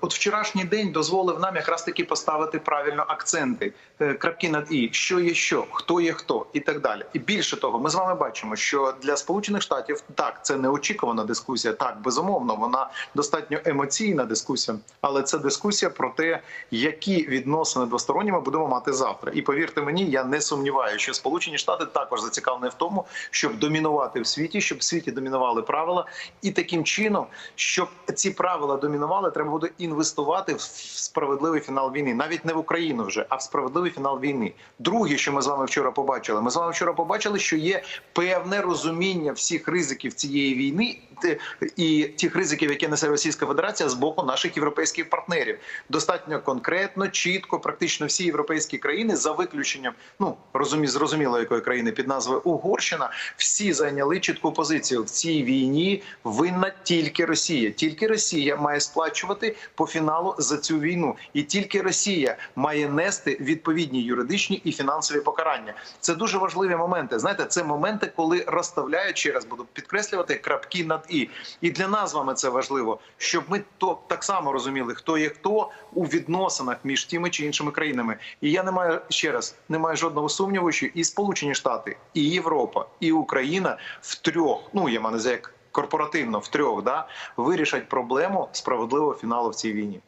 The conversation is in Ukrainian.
От вчорашній день дозволив нам якраз таки поставити правильно акценти, е, крапки над і що є що, хто є хто, і так далі. І більше того, ми з вами бачимо, що для Сполучених Штатів так це неочікувана дискусія. Так, безумовно, вона достатньо емоційна дискусія, але це дискусія про те, які відносини двосторонні ми будемо мати завтра. І повірте мені, я не сумніваюся, що Сполучені Штати також зацікавлені в тому, щоб домінувати в світі, щоб в світі домінували правила, і таким чином, щоб ці правила домінували, треба буде інвестувати в справедливий фінал війни, навіть не в Україну вже, а в справедливий фінал війни. Друге, що ми з вами вчора побачили, ми з вами вчора побачили, що є певне розуміння всіх ризиків цієї війни і тих ризиків, які несе Російська Федерація з боку наших європейських партнерів. Достатньо конкретно, чітко, практично всі європейські країни, за виключенням ну розумі, зрозуміло якої країни під назвою Угорщина, всі зайняли чітку позицію в цій війні. Винна тільки Росія. Тільки Росія має сплачувати по фіналу за цю війну, і тільки Росія має нести відповідні юридичні і фінансові покарання. Це дуже важливі моменти. Знаєте, це моменти, коли розставляють ще раз буду підкреслювати крапки над і. І І для нас з вами це важливо, щоб ми то так само розуміли, хто є хто у відносинах між тими чи іншими країнами. І я не маю ще раз не маю жодного сумніву, що і Сполучені Штати, і Європа, і Україна втрьох, ну я маю як корпоративно втрьох, да вирішать проблему справедливого фіналу в цій війні.